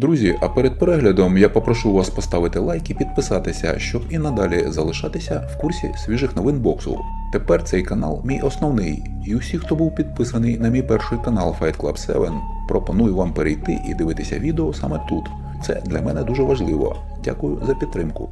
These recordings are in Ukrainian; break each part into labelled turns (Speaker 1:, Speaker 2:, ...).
Speaker 1: Друзі, а перед переглядом я попрошу вас поставити лайк і підписатися, щоб і надалі залишатися в курсі свіжих новин боксу. Тепер цей канал мій основний, і усі, хто був підписаний на мій перший канал Fight Club 7, пропоную вам перейти і дивитися відео саме тут. Це для мене дуже важливо. Дякую за підтримку.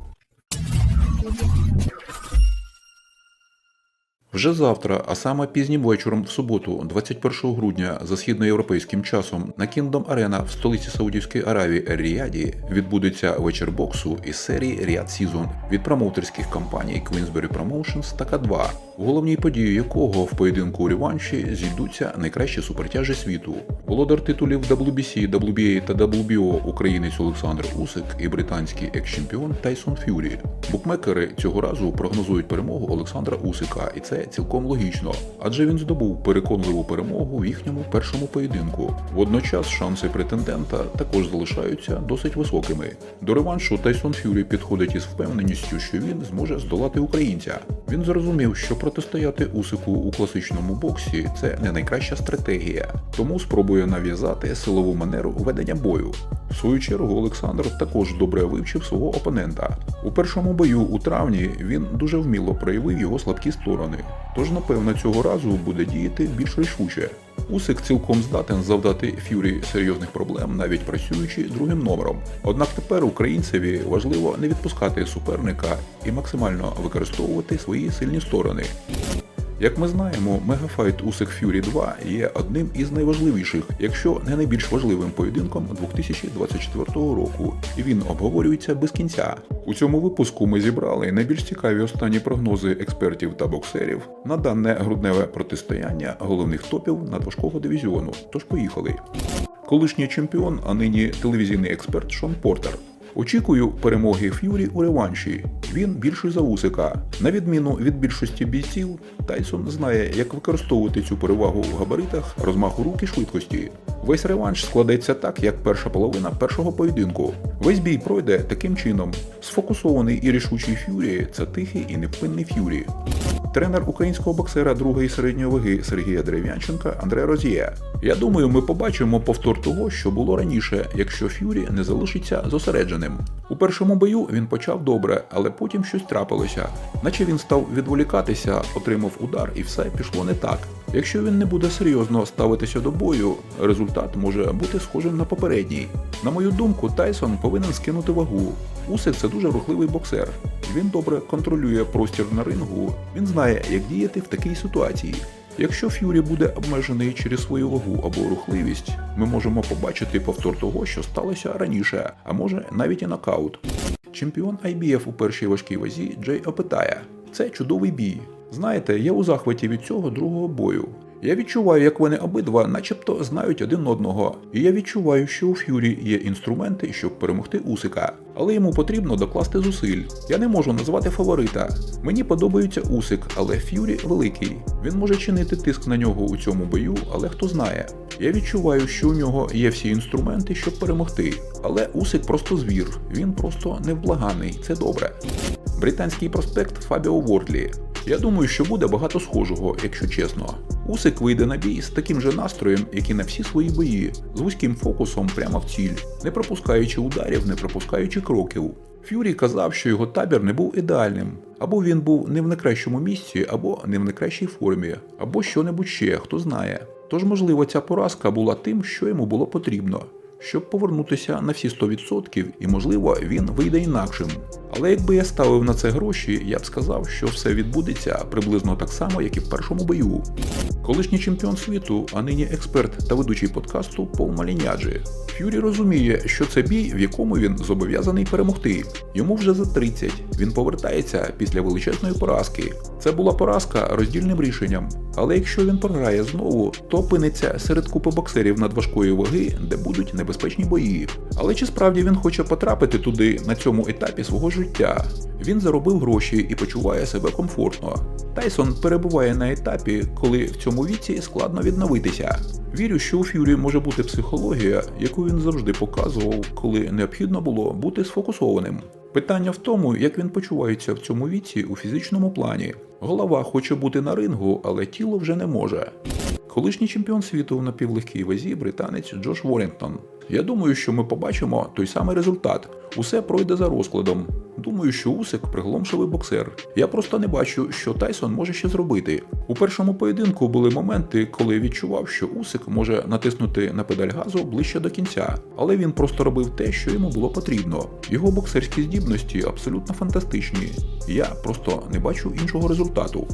Speaker 1: Вже завтра, а саме пізнім вечором в суботу, 21 грудня, за східноєвропейським часом, на Kingdom Arena в столиці Саудівської Аравії Ріаді відбудеться вечір боксу із серії Riyadh Season від промоутерських компаній Queensberry Promotions та К2, в головній події якого в поєдинку у реванші зійдуться найкращі супертяжі світу. Володар титулів WBC, WBA та WBO українець Олександр Усик і британський екс-чемпіон Тайсон Ф'юрі. Букмекери цього разу прогнозують перемогу Олександра Усика, і це цілком логічно, адже він здобув переконливу перемогу в їхньому першому поєдинку. Водночас шанси претендента також залишаються досить високими. До реваншу Тайсон Ф'юрі підходить із впевненістю, що він зможе здолати українця. Він зрозумів, що протистояти Усику у класичному боксі це не найкраща стратегія, тому спробує нав'язати силову манеру ведення бою. В свою чергу Олександр також добре вивчив свого опонента. У першому бою у травні він дуже вміло проявив його слабкі сторони, тож напевно цього разу буде діяти більш рішуче. Усик цілком здатен завдати Ф'юрі серйозних проблем, навіть працюючи другим номером. Однак тепер українцеві важливо не відпускати суперника і максимально використовувати свої сильні сторони. Як ми знаємо, мегафайт Усик Ф'юрі 2 є одним із найважливіших, якщо не найбільш важливим поєдинком 2024 року, і він обговорюється без кінця. У цьому випуску ми зібрали найбільш цікаві останні прогнози експертів та боксерів на дане грудневе протистояння головних топів надважкого дивізіону. Тож поїхали. Колишній чемпіон, а нині телевізійний експерт Шон Портер. Очікую перемоги Ф'юрі у реванші. Він більший за Усика. На відміну від більшості бійців, Тайсон знає, як використовувати цю перевагу в габаритах, розмаху рук і швидкості. Весь реванш складеться так, як перша половина першого поєдинку. Весь бій пройде таким чином. Сфокусований і рішучий Ф'юрі це тихий і невпинний Ф'юрі. Тренер українського боксера другої середньої ваги Сергія Дерев'янченка Андре Розіє. Я думаю, ми побачимо повтор того, що було раніше, якщо Ф'юрі не залишиться зосередженим. У першому бою він почав добре, але потім щось трапилося. Наче він став відволікатися, отримав удар і все пішло не так. Якщо він не буде серйозно ставитися до бою, результат може бути схожим на попередній. На мою думку, Тайсон повинен скинути вагу. Усик це дуже рухливий боксер. Він добре контролює простір на рингу. Він знає, як діяти в такій ситуації. Якщо Ф'юрі буде обмежений через свою вагу або рухливість, ми можемо побачити повтор того, що сталося раніше, а може навіть і нокаут. Чемпіон IBF у першій важкій вазі Джей опитає: це чудовий бій. Знаєте, я у захваті від цього другого бою. Я відчуваю, як вони обидва начебто знають один одного, і я відчуваю, що у Ф'юрі є інструменти, щоб перемогти Усика. Але йому потрібно докласти зусиль. Я не можу назвати фаворита. Мені подобається Усик, але Ф'юрі великий. Він може чинити тиск на нього у цьому бою, але хто знає. Я відчуваю, що у нього є всі інструменти, щоб перемогти. Але Усик просто звір, він просто невблаганий, це добре. Британський проспект Фабіо Вордлі. Я думаю, що буде багато схожого, якщо чесно. Усик вийде на бій з таким же настроєм, як і на всі свої бої, з вузьким фокусом прямо в ціль, не пропускаючи ударів, не пропускаючи кроків. Ф'юрі казав, що його табір не був ідеальним, або він був не в найкращому місці, або не в найкращій формі, або що-небудь ще, хто знає. Тож, можливо, ця поразка була тим, що йому було потрібно, щоб повернутися на всі 100% і, можливо, він вийде інакшим. Але якби я ставив на це гроші, я б сказав, що все відбудеться приблизно так само, як і в першому бою. Колишній чемпіон світу, а нині експерт та ведучий подкасту Пол Маліняджі. Ф'юрі розуміє, що це бій, в якому він зобов'язаний перемогти. Йому вже за 30. Він повертається після величезної поразки. Це була поразка роздільним рішенням. Але якщо він програє знову, то опиниться серед купи боксерів надважкої ваги, де будуть небезпечні бої. Але чи справді він хоче потрапити туди на цьому етапі свого життя? Він заробив гроші і почуває себе комфортно. Тайсон перебуває на етапі, коли в цьому віці складно відновитися. Вірю, що у Ф'юрі може бути психологія, яку він завжди показував, коли необхідно було бути сфокусованим. Питання в тому, як він почувається в цьому віці у фізичному плані. Голова хоче бути на рингу, але тіло вже не може. Колишній чемпіон світу в напівлегкій вазі британець Джош Ворінгтон. Я думаю, що ми побачимо той самий результат. Усе пройде за розкладом. Думаю, що Усик приголомшивий боксер. Я просто не бачу, що Тайсон може ще зробити. У першому поєдинку були моменти, коли відчував, що Усик може натиснути на педаль газу ближче до кінця, але він просто робив те, що йому було потрібно. Його боксерські здібності абсолютно фантастичні. Я просто не бачу іншого результату.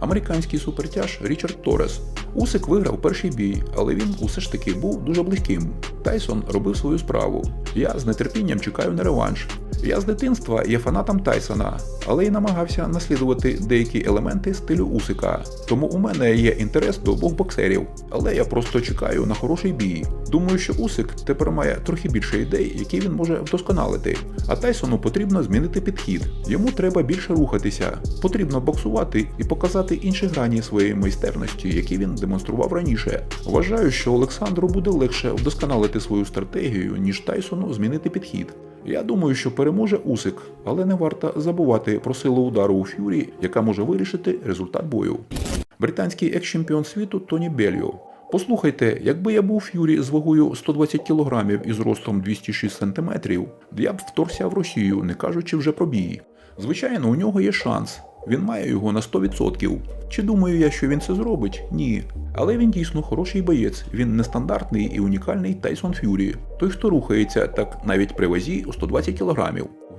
Speaker 1: Американський супертяж Річард Торрес. Усик виграв перший бій, але він усе ж таки був дуже близьким. Тайсон робив свою справу. Я з нетерпінням чекаю на реванш. Я з дитинства є фанатом Тайсона, але й намагався наслідувати деякі елементи стилю Усика. Тому у мене є інтерес до обох боксерів, але я просто чекаю на хороший бій. Думаю, що Усик тепер має трохи більше ідей, які він може вдосконалити. А Тайсону потрібно змінити підхід. Йому треба більше рухатися. Потрібно боксувати і показати інші грані своєї майстерності, які він демонстрував раніше. Вважаю, що Олександру буде легше вдосконалити свою стратегію, ніж Тайсону змінити підхід. Я думаю, що переможе Усик, але не варто забувати про силу удару у Ф'юрі, яка може вирішити результат бою. Британський екс-чемпіон світу Тоні Бельо. Послухайте, якби я був Ф'юрі з вагою 120 кг і зростом 206 см, я б вторгся в Росію, не кажучи вже про бій. Звичайно, у нього є шанс. Він має його на 100%. Чи думаю я, що він це зробить? Ні. Але він дійсно хороший боєць. Він нестандартний і унікальний Тайсон Ф'юрі. Той, хто рухається так навіть при вазі у 120 кг.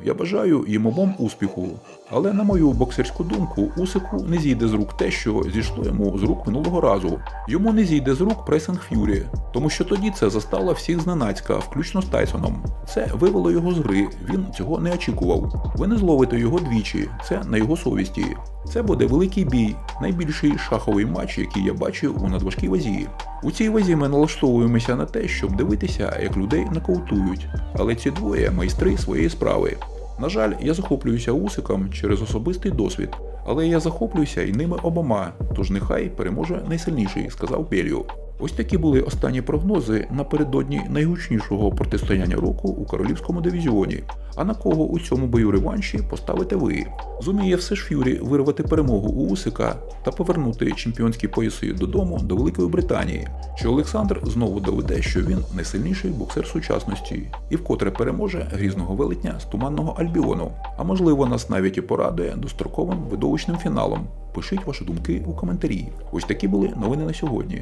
Speaker 1: Я бажаю їм обом успіху. Але на мою боксерську думку, Усику не зійде з рук те, що зійшло йому з рук минулого разу. Йому не зійде з рук пресинг Ф'юрі, тому що тоді це застало всіх зненацька, включно з Тайсоном. Це вивело його з гри, він цього не очікував. Ви не зловите його двічі, це на його совісті. Це буде великий бій, найбільший шаховий матч, який я бачив у надважкій вазі. У цій вазі ми налаштовуємося на те, щоб дивитися, як людей нокаутують. Але ці двоє майстри своєї справи. На жаль, я захоплююся Усиком через особистий досвід, але я захоплююся і ними обома, тож нехай переможе найсильніший, сказав Пеліо. Ось такі були останні прогнози напередодні найгучнішого протистояння року у королівському дивізіоні. А на кого у цьому бою реванші поставите ви? Зуміє все ж Ф'юрі вирвати перемогу у Усика та повернути чемпіонські пояси додому до Великої Британії. Чи Олександр знову доведе, що він найсильніший боксер сучасності і вкотре переможе грізного велетня з туманного Альбіону. А можливо, нас навіть і порадує достроковим видовищним фіналом. Пишіть ваші думки у коментарі. Ось такі були новини на сьогодні.